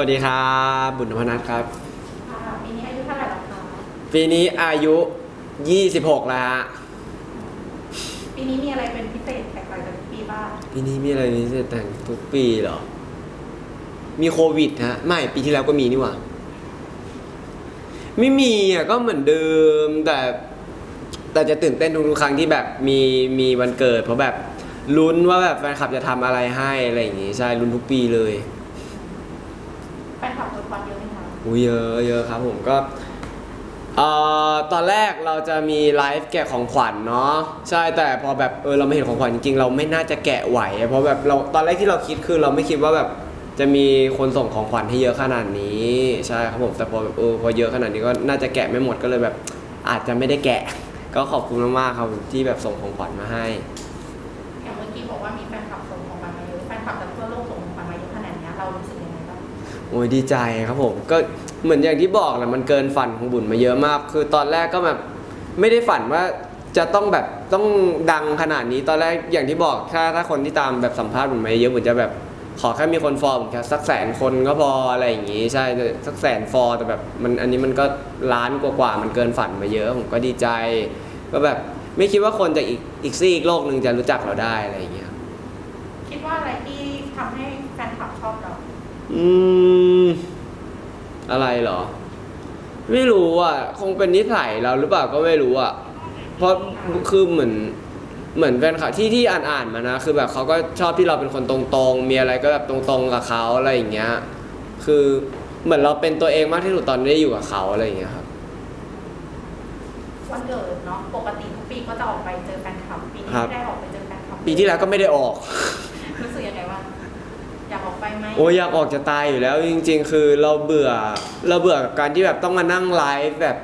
วัสดีครับ บุญนพนัทครับ ค่ะปีนี้อายุเท่าไหร่แล้วคะปีนี้อายุ 26 แล้วฮะ ปีนี้มีอะไรเป็นพิเศษแตกต่างจากทุกปีบ้างปีนี้มีอะไรพิเศษแต่งทุกปีเหรอ มีโควิดฮะ ไม่ ปีที่แล้วก็มีนี่หว่า ไม่มีอะก็เหมือนเดิมแต่ แต่จะตื่นเต้นทุกๆครั้งที่แบบมีมีวันเกิด เพราะแบบลุ้นว่าแบบแฟนคลับจะทำอะไรให้อะไรอย่างงี้ใช่ลุ้นทุกปีเลย แฟนคลับตัวควันเย อุ้ยเยอะเยอะครับผมก็เอ่อตอนแรกเราจะมีไลฟ์แกะของขวัญเนาะใช่แต่พอแบบเออเราไม่เห็นของขวัญจริงๆ เราไม่น่าจะแกะไหว เพราะแบบเราตอนแรกที่เราคิดคือเราไม่คิดว่าแบบจะมีคนส่งของขวัญให้เยอะขนาดนี้ใช่ครับผมแต่พอแบบเออพอเยอะขนาดนี้ก็น่าจะแกะไม่หมดก็เลยแบบ อาจจะไม่ได้แกะ ก็ขอบคุณมากๆครับที่แบบส่งของขวัญมาให้ อย่างเมื่อกี้บอกว่ามีแฟน โอ้ยดีใจครับผมก็เหมือนอย่างที่บอกแหละมันเกินฝันของบุญมาเยอะมาก คือตอนแรกก็แบบไม่ได้ฝันว่าจะต้องแบบต้องดังขนาดนี้ตอนแรกอย่างที่บอกถ้าถ้าคนที่ตามแบบสัมภาษณ์บุญมาเยอะบุญจะแบบขอแค่มีคนฟอลผมแค่สักแสนคนก็พออะไรอย่างงี้ใช่สักแสนฟอลแต่แบบมันอันนี้มันก็ล้านกว่าๆมันเกินฝันมาเยอะผมก็ดีใจ ก็แบบไม่คิดว่าคนจากอีกอีกซีอีกโลกหนึ่งจะรู้จักเราได้อะไรอย่างเงี้ย คิดว่าอะไรที่ทำให้แฟนคลับชอบเรา อืม อะไรเหรอ ไม่รู้อะ คงเป็นนิสัยเราหรือเปล่าก็ไม่รู้อะ เพราะคือเหมือนเหมือนแฟนคลับที่ที่อ่านอ่านๆมานะ คือแบบเขาก็ชอบที่เราเป็นคนตรงๆ มีอะไรก็แบบตรงๆกับเขาอะไรอย่างเงี้ย คือเหมือนเราเป็นตัวเองมากที่สุดตอนที่ได้อยู่กับเขาอะไรอย่างเงี้ยครับ วันเกิดเนาะปกติทุกปีก็จะออกไปเจอแฟนคลับปีนี้ครับไม่ได้ออกไปเจอแฟนคลับปีที่แล้วก็ไม่ได้ออก รู้สึกยังไงว่าง อยากออกไปไหมโอ้ยอยากออกจะตายอยู่แล้วจริง ๆ คือเราเบื่อเราเบื่อกับการที่แบบต้องมานั่งไลฟ์แบบ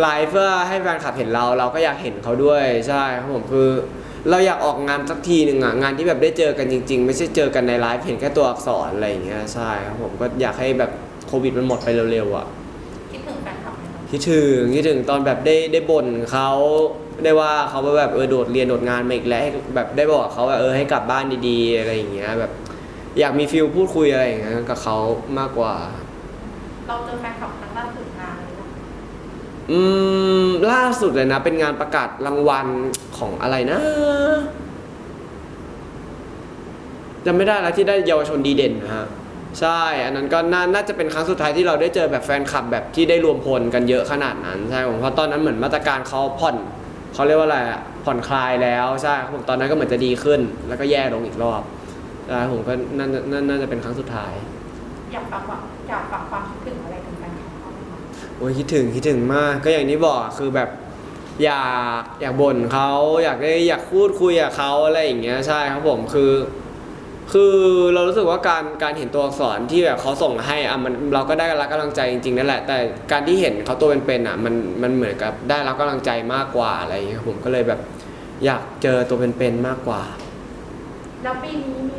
ไลฟ์เพื่อให้แฟนคลับเห็นเรา เราก็อยากเห็นเขาด้วยใช่ครับผมคือ เราอยากออกงานสักทีหนึ่งอะงานที่แบบได้เจอกันจริง ๆ ไม่ใช่เจอกันในไลฟ์เห็นแค่ตัวอักษรอะไรอย่างเงี้ยใช่ครับผมก็อยากให้แบบโควิดมันหมดไปเร็วๆอะคิดถึงแฟนคลับไหมคะคิดถึงคิดถึงตอนแบบได้ได้บ่นเขาได้ว่าเขาว่าแบบเออโดดเรียนโดดงานมาอีกแล้วให้แบบได้บอกเขาว่าเออให้กลับบ้านดีๆอะไรอย่างเงี้ยแบบ อยากมีฟิลพูดคุยอะไรอย่างเงี้ยกับเขามากกว่า เราเจอแฟนคลับครั้งล่าสุดนานเลยนะอืมล่าสุดเลยนะ เป็นงานประกาศรางวัลของอะไรนะจำไม่ได้แล้วที่ได้เยาวชนดีเด่นนะฮะใช่ อันนั้นก็น่าน่าจะเป็นครั้งสุดท้ายที่เราได้เจอแบบแฟนคลับแบบที่ได้รวมพลกันเยอะขนาดนั้นใช่ผมเพราะตอนนั้นเหมือนมาตรการเขาผ่อนเขาเรียกว่าอะไรอะผ่อนคลายแล้วใช่ผมตอนนั้นก็เหมือนจะดีขึ้น แล้วก็แย่ลงอีกรอบ ใช่ผมก็น่าน่าน่าจะเป็นครั้งสุดท้ายอยากฝากว่าอยากฝากความคิดถึงอะไรถึงแฟนคลับเขาไหมคะโอ้ยคิดถึงคิดถึงมากก็อย่างที่บอกอะคือแบบอยากอยากบ่นเขาอยากได้อยากพูดคุยกับเขาอะไรอย่างเงี้ยใช่ครับผมคือ คือเรารู้สึกว่าการการเห็นตัวอักษรที่แบบเขาส่งมาให้อะมันเราก็ได้รับกำลังใจจริงๆนั่นแหละ แต่การที่เห็นเขาตัวเป็นๆอะมันมันเหมือนกับได้รับกำลังใจมากกว่าอะไรอย่างเงี้ยผมก็เลยแบบอยากเจอตัวเป็นๆมากกว่า แล้วปีนี้มี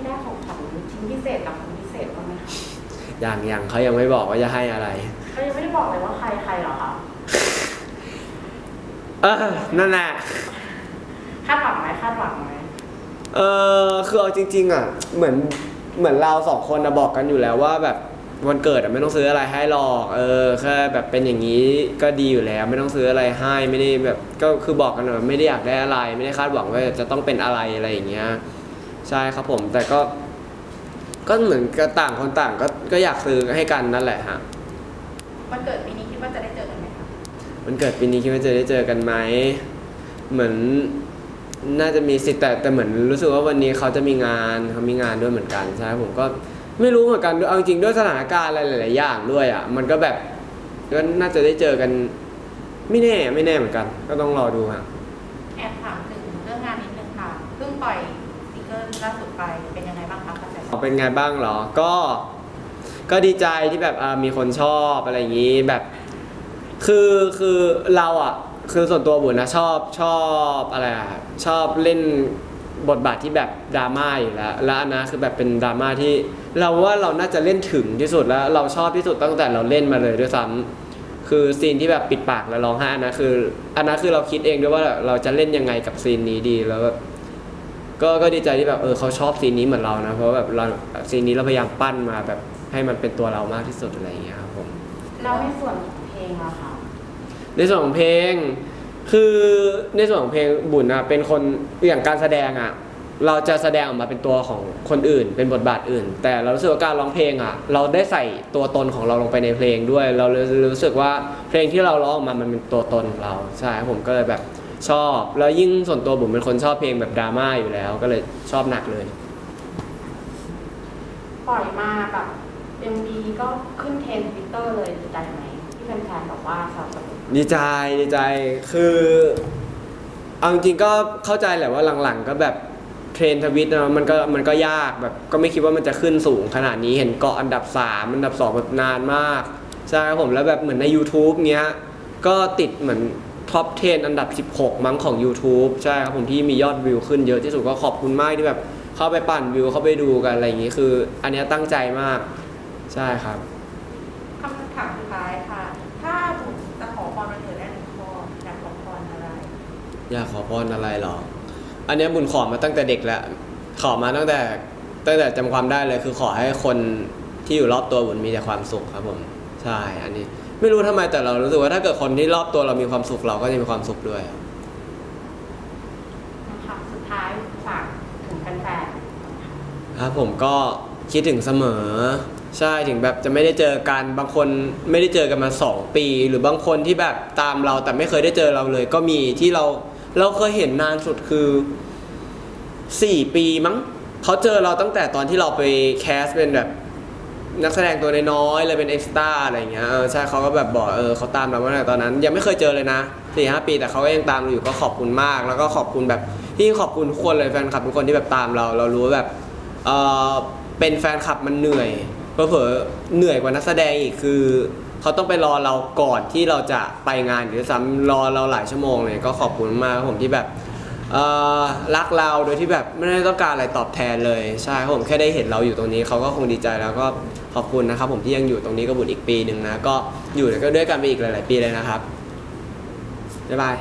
พิเศษกับคนพิเศษบ้างไหมคะอย่างอย่างเขายังไม่บอกว่าจะให้อะไรเขายังไม่ได้บอกเลยว่าใครใครหรอคะเออนั่นแหละคาดหวังไหมคาดหวังไหมเออคือเอาจริง ๆ อะ เหมือนเหมือนเราสองคนนะบอกกันอยู่แล้วว่าแบบวันเกิดอะไม่ต้องซื้ออะไรให้หรอกเออแค่แบบเป็นอย่างนี้ก็ดีอยู่แล้ว ไม่ต้องซื้ออะไรให้ไม่ได้แบบก็คือบอกกันว่าไม่ได้อยากได้อะไร ไม่ได้คาดหวังว่าจะต้องเป็นอะไรอะไรอย่างเงี้ยใช่ครับผม แต่ก็ ก็เหมือนกับต่างคนต่างก็ก็อยากซื้อให้กันนั่นแหละฮะวันเกิดปีนี้คิดว่าจะได้เจอกันไหมคะวันเกิดปีนี้คิดว่าจะได้เจอกันไหมเหมือนน่าจะมีสิทธิ์แต่แต่เหมือนรู้สึกว่าวันนี้เขาจะมีงานเขามีงานด้วยเหมือนกันใช่ผมก็ไม่รู้เหมือนกันด้วยเอาจริงๆด้วยสถานการณ์อะไรหลายๆอย่างด้วยอะมันก็แบบก็น่าจะได้เจอกัน ไม่แน่ไม่แน่เหมือนกัน ก็ต้องรอดูฮะแอบถามถึงเรื่องงานนิดนึงค่ะเพิ่งปล่อยซิงเกิลล่าสุดไปเป็นยังไงบ้างคะกระแส เป็นไงบ้างเหรอ ก็ ก็ดีใจที่แบบอ่ามีคนชอบอะไรอย่างนี้แบบ คือคือเราอะ คือส่วนตัวบุญนะชอบชอบอะไรอะชอบเล่นบทบาทที่แบบดราม่าอยู่แล้วแล้วอันนะคือแบบเป็นดราม่าที่ เราว่าเราน่าจะเล่นถึงที่สุดแล้ว เราชอบที่สุดตั้งแต่เราเล่นมาเลยด้วยซ้ำคือซีนที่แบบปิดปากแล้วร้องไห้อันนะคืออันนั้นคือเราคิดเองด้วยว่าเราจะเล่นยังไงกับซีนนี้ดีแล้วแบบ ก็ก็ดีใจที่แบบเออเขาชอบซีนนี้เหมือนเรานะ เพราะว่าแบบเราซีนนี้เราพยายามปั้นมาแบบให้มันเป็นตัวเรามากที่สุดอะไรอย่างเงี้ยครับผมแล้วในส่วนของเพลงอะค่ะในส่วนของเพลง คือในส่วนของเพลงบุญอะเป็นคนอย่างการแสดงอะเราจะแสดงออกมาเป็นตัวของคนอื่น เป็นบทบาทอื่น แต่เรารู้สึกว่าการร้องเพลงอะเราได้ใส่ตัวตนของเราลงไปในเพลงด้วย เราเลยรู้สึกว่าเพลงที่เราร้องออกมามันเป็นตัวตนของเราใช่ครับผมก็เลยแบบ ชอบ แล้วยิ่งส่วนตัวบุญเป็นคนชอบเพลงแบบดราม่าอยู่แล้ว ก็เลยชอบหนักเลย ปล่อยมาแบบ MV ก็ขึ้นเทรนด์ทวิตเตอร์เลยดีใจไหมที่แฟนๆบอกว่าสาวสนุกดีใจดีใจคือเอาจริงๆก็เข้าใจแหละว่าหลังๆ ก็แบบเทรนด์ทวิตนะมันก็มันก็ยากแบบก็ไม่คิดว่ามันจะขึ้นสูงขนาดนี้เห็นเกาะอันดับ 3 อันดับ2แบบนานมาก ใช่ครับผมแล้วแบบเหมือนใน YouTube เงี้ยก็ติดเหมือน ท็อป 10 อันดับ 16 มั้งของ YouTube ใช่ครับผมที่มียอดวิวขึ้นเยอะที่สุดก็ขอบคุณมากที่แบบเข้าไปปั่นวิวเข้าไปดูกันอะไรอย่างงี้คือ อันเนี้ยตั้งใจมาก ใช่ครับ คำถามสุดท้ายค่ะ ถ้าบุญจะขอพรวันเกิดได้หนึ่งข้ออยากขอพรอะไร อยากขอพรอะไรหรอ อันเนี้ยบุญขอมาตั้งแต่เด็กแล้วขอมาตั้งแต่ตั้งแต่จำความได้เลยคือขอให้คนที่อยู่รอบตัวบุญมีแต่ความสุขครับผม ใช่ อันนี้ ไม่รู้ทำไมแต่เรารู้สึกว่าถ้าเกิดคนที่รอบตัวเรามีความสุขเราก็จะมีความสุขด้วยนะคะสุดท้ายฝากถึงแฟนครับผมก็คิดถึงเสมอ ใช่ถึงแบบจะไม่ได้เจอกันบางคนไม่ได้เจอกันมา 2 ปี หรือบางคนที่แบบตามเราแต่ไม่เคยได้เจอเราเลย ก็มีที่เราเราเคยเห็นนานสุดคือ 4 ปีมั้งเขาเจอเราตั้งแต่ตอนที่เราไปแคสเป็นแบบ นักแสดงตัวน้อยๆเลยเป็นเอ็กซ์ต้าอะไรอย่างเงี้ยเออใช่เขาก็แบบบอกเออเขาตามเรามาตั้งแต่ตอนนั้น ยังไม่เคยเจอเลยนะสี่ห้าปีแต่เขาก็ยังตามเราอยู่ก็ขอบคุณมาก แล้วก็ขอบคุณแบบที่ขอบคุณทุกคนเลยแฟนคลับทุกคนที่แบบตามเรา เรารู้ว่าแบบเออเป็นแฟนคลับมันเหนื่อยเผลอๆเหนื่อยกว่านักแสดงอีกคือเขาต้องไปรอเราก่อนที่เราจะไปงานหรือซ้ำรอเราหลายชั่วโมงเลยก็ขอบคุณมากครับผมที่แบบ เอ่อรักเราโดยที่แบบไม่ได้ต้องการอะไรตอบแทนเลย ใช่ครับผมแค่ได้เห็นเราอยู่ตรงนี้เขาก็คงดีใจแล้วก็ขอบคุณนะครับ ผมที่ยังอยู่ตรงนี้กับบุญอีกปีหนึ่งนะก็อยู่ก็ด้วยกันไปอีกหลาย ๆ ปีเลยนะครับบ๊ายบาย